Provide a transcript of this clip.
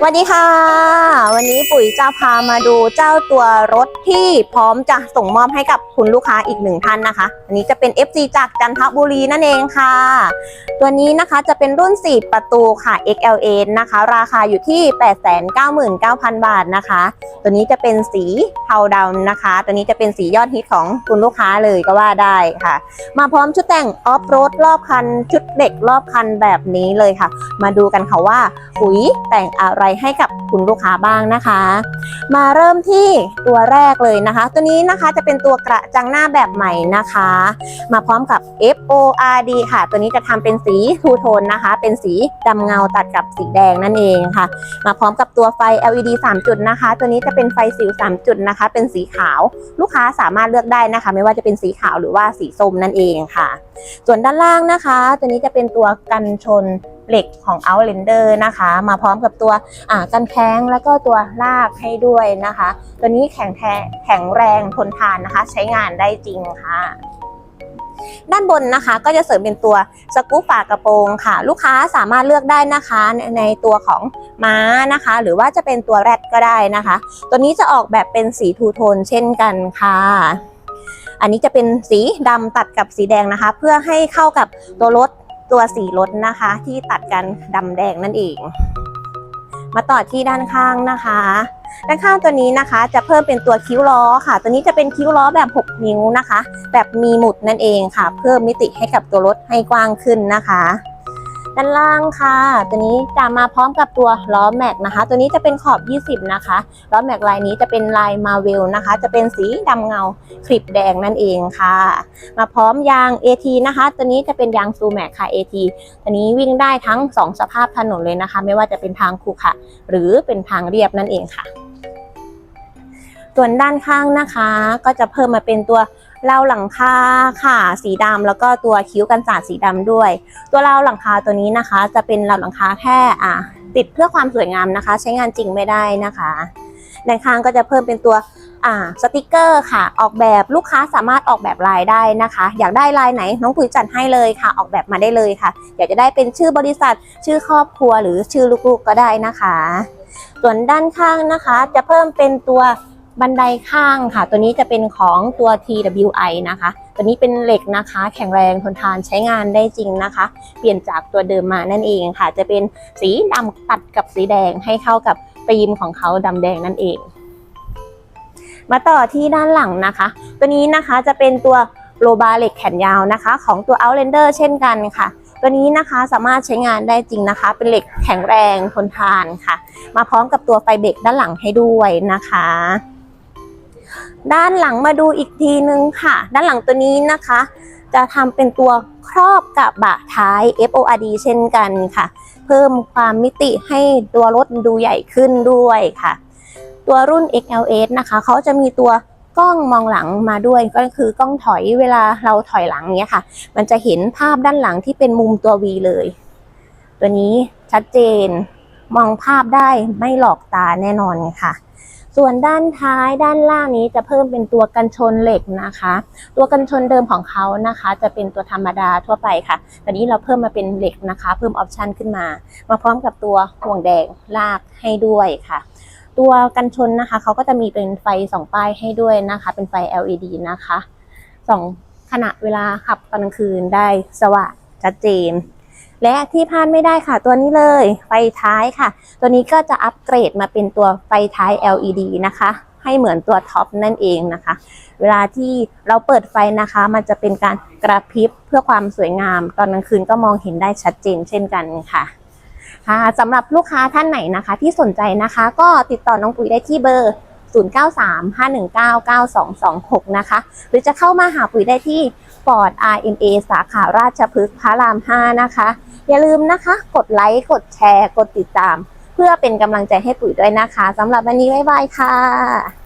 สวัสดีค่ะ วันนี้ปุ๋ยจะพามาดูเจ้าตัวรถที่พร้อมจะส่งมอบให้กับคุณลูกค้าอีกหนึ่งท่านนะคะ อันนี้จะเป็น FC จากจันทบุรีนั่นเองค่ะ ตัวนี้นะคะจะเป็นรุ่น 4 ประตูค่ะ XLA นะคะ ราคาอยู่ที่ 899,000 บาทนะคะ ตัวนี้จะเป็นสีเทาดำนะคะ ตัวนี้จะเป็นสียอดฮิตของคุณลูกค้าเลยก็ว่าได้ค่ะ มาพร้อมชุดแต่งออฟโรดรอบคันชุดเด็กรอบคันแบบนี้เลยค่ะ มาดูกันค่ะว่าปุ๋ยแต่งอะไรให้กับคุณลูกค้าบ้างนะคะ มาเริ่มที่ตัวแรกเลยนะคะ ตัวนี้นะคะจะเป็นตัวกระจังหน้าแบบใหม่นะคะ มาพร้อมกับ FORD ค่ะ ตัวนี้จะทำเป็นสีทูโทนนะคะ เป็นสีดำเงาตัดกับสีแดงนั่นเองค่ะ มาพร้อมกับตัวไฟ LED 3 จุดนะคะ ตัวนี้จะเป็นไฟสิว3จุดนะคะ เป็นสีขาว ลูกค้าสามารถเลือกได้นะคะ ไม่ว่าจะเป็นสีขาวหรือว่าสีส้มนั่นเองค่ะ ส่วนด้านล่างนะคะ ตัวนี้จะเป็นตัวกันชน เหล็กของ Outlander นะคะ มาพร้อมกับตัวกันแข้งแล้วก็ตัวลากให้ด้วยนะคะ ตัวนี้แข็งแทแข็งแรงทนทานนะคะ ใช้งานได้จริงค่ะด้านบนนะคะก็จะเสริมเป็นตัวสกู๊ปฝากระโปรงค่ะ ลูกค้าสามารถเลือกได้นะคะในในตัวของม้านะคะ หรือว่าจะเป็นตัวแรดก็ได้นะคะ ตัวนี้จะออกแบบเป็นสีทูโทนเช่นกันค่ะ อันนี้จะเป็นสีดำตัดกับสีแดงนะคะ เพื่อให้เข้ากับตัวรถ ตัวสีรถนะคะ ที่ตัดกันดำแดงนั่นเอง มาต่อที่ด้านข้างนะคะ ด้านข้างตัวนี้นะคะ จะเพิ่มเป็นตัวคิ้วล้อค่ะ ตัวนี้จะเป็นคิ้วล้อแบบ 6 นิ้วนะคะ แบบมีหมุดนั่นเองค่ะ เพิ่มมิติให้กับตัวรถให้กว้างขึ้นนะคะ ด้านล่างค่ะ ตัวนี้จะมาพร้อมกับตัวล้อแม็กนะคะ ตัวนี้จะเป็นขอบ 20 นะคะล้อแม็กลายนี้จะเป็นลายมาเวลนะคะ จะเป็นสีดำเงาคลิปแดงนั่นเองค่ะ มาพร้อมยาง AT นะคะ ตัวนี้จะเป็นยางซูแม็กค่ะ AT ตัวนี้วิ่งได้ทั้ง 2 สภาพถนนเลยนะคะ ไม่ว่าจะเป็นทางขรุขระหรือเป็นทางเรียบนั่นเองค่ะส่วนด้านข้างนะคะ ก็จะเพิ่มมาเป็นตัว ราวหลังคาค่ะสีดำแล้วก็ตัวคิ้วกันสาดสีดำด้วย ตัวราวหลังคาตัวนี้นะคะ จะเป็นราวหลังคาแค่อ่าติดเพื่อความสวยงามนะคะ ใช้งานจริงไม่ได้นะคะด้านข้างก็จะเพิ่มเป็นตัวอ่าสติกเกอร์ค่ะ ออกแบบลูกค้าสามารถออกแบบลายได้นะคะ อยากได้ลายไหนน้องปุ๋ยจัดให้เลยค่ะ ออกแบบมาได้เลยค่ะ อยากจะได้เป็นชื่อบริษัท ชื่อครอบครัวหรือชื่อลูกๆก็ได้นะคะ ส่วนด้านข้างนะคะ จะเพิ่มเป็นตัว บันไดข้างค่ะ ตัวนี้จะเป็นของตัว TWI นะคะ ตัวนี้เป็นเหล็กนะคะ แข็งแรงทนทานใช้งานได้จริงนะคะ เปลี่ยนจากตัวเดิมมานั่นเองค่ะ จะเป็นสีดำตัดกับสีแดงให้เข้ากับธีมของเขาดำแดงนั่นเอง มาต่อที่ด้านหลังนะคะ ตัวนี้นะคะจะเป็นตัวโลบาเหล็กแขนยาวนะคะ ของตัว Outlander เช่นกันค่ะตัวนี้นะคะสามารถใช้งานได้จริงนะคะ เป็นเหล็กแข็งแรงทนทานค่ะ มาพร้อมกับตัวไฟเบรกด้านหลังให้ด้วยนะคะ ด้านหลังมาดูอีกทีนึงค่ะ ด้านหลังตัวนี้นะคะ จะทำเป็นตัวครอบกระบะท้าย FORD เช่นกันค่ะ เพิ่มความมิติให้ตัวรถดูใหญ่ขึ้นด้วยค่ะ ตัวรุ่น XLS นะคะเขาจะมีตัวกล้องมองหลังมาด้วยก็คือกล้องถอยเวลาเราถอยหลังเนี้ยค่ะ มันจะเห็นภาพด้านหลังที่เป็นมุมตัว V เลย ตัวนี้ชัดเจนมองภาพได้ไม่หลอกตาแน่นอนค่ะ ส่วนด้านท้ายด้านล่างนี้จะเพิ่มเป็นตัวกันชนเหล็กนะคะ ตัวกันชนเดิมของเขานะคะ จะเป็นตัวธรรมดาทั่วไปค่ะตอนนี้เราเพิ่มมาเป็นเหล็กนะคะ เพิ่มออปชันขึ้นมา มาพร้อมกับตัวห่วงแดงลากให้ด้วยค่ะ ตัวกันชนนะคะเขาก็จะมีเป็นไฟสองป้ายให้ด้วยนะคะ เป็นไฟ LED นะคะสองขณะเวลาขับตอนกลางคืนได้สว่างชัดเจน และที่พลาดไม่ได้ค่ะตัวนี้เลยไฟท้ายค่ะ ตัวนี้ก็จะอัปเกรดมาเป็นตัวไฟท้าย LED นะคะ ให้เหมือนตัวท็อปนั่นเองนะคะ เวลาที่เราเปิดไฟนะคะ มันจะเป็นการกระพริบเพื่อความสวยงาม ตอนกลางคืนก็มองเห็นได้ชัดเจนเช่นกันค่ะค่ะสำหรับลูกค้าท่านไหนนะคะ ที่สนใจนะคะ ก็ติดต่อน้องปุ๋ยได้ที่เบอร์ 0935199226 นะคะ หรือจะเข้ามาหาปุ๋ยได้ที่ปอด RMA สาขาราชพฤกษ์พระราม 5 นะคะ อย่าลืมนะคะ กดไลค์ กดแชร์ กดติดตาม เพื่อเป็นกำลังใจให้ปุ๋ยด้วยนะคะสำหรับวันนี้บ๊ายบายค่ะ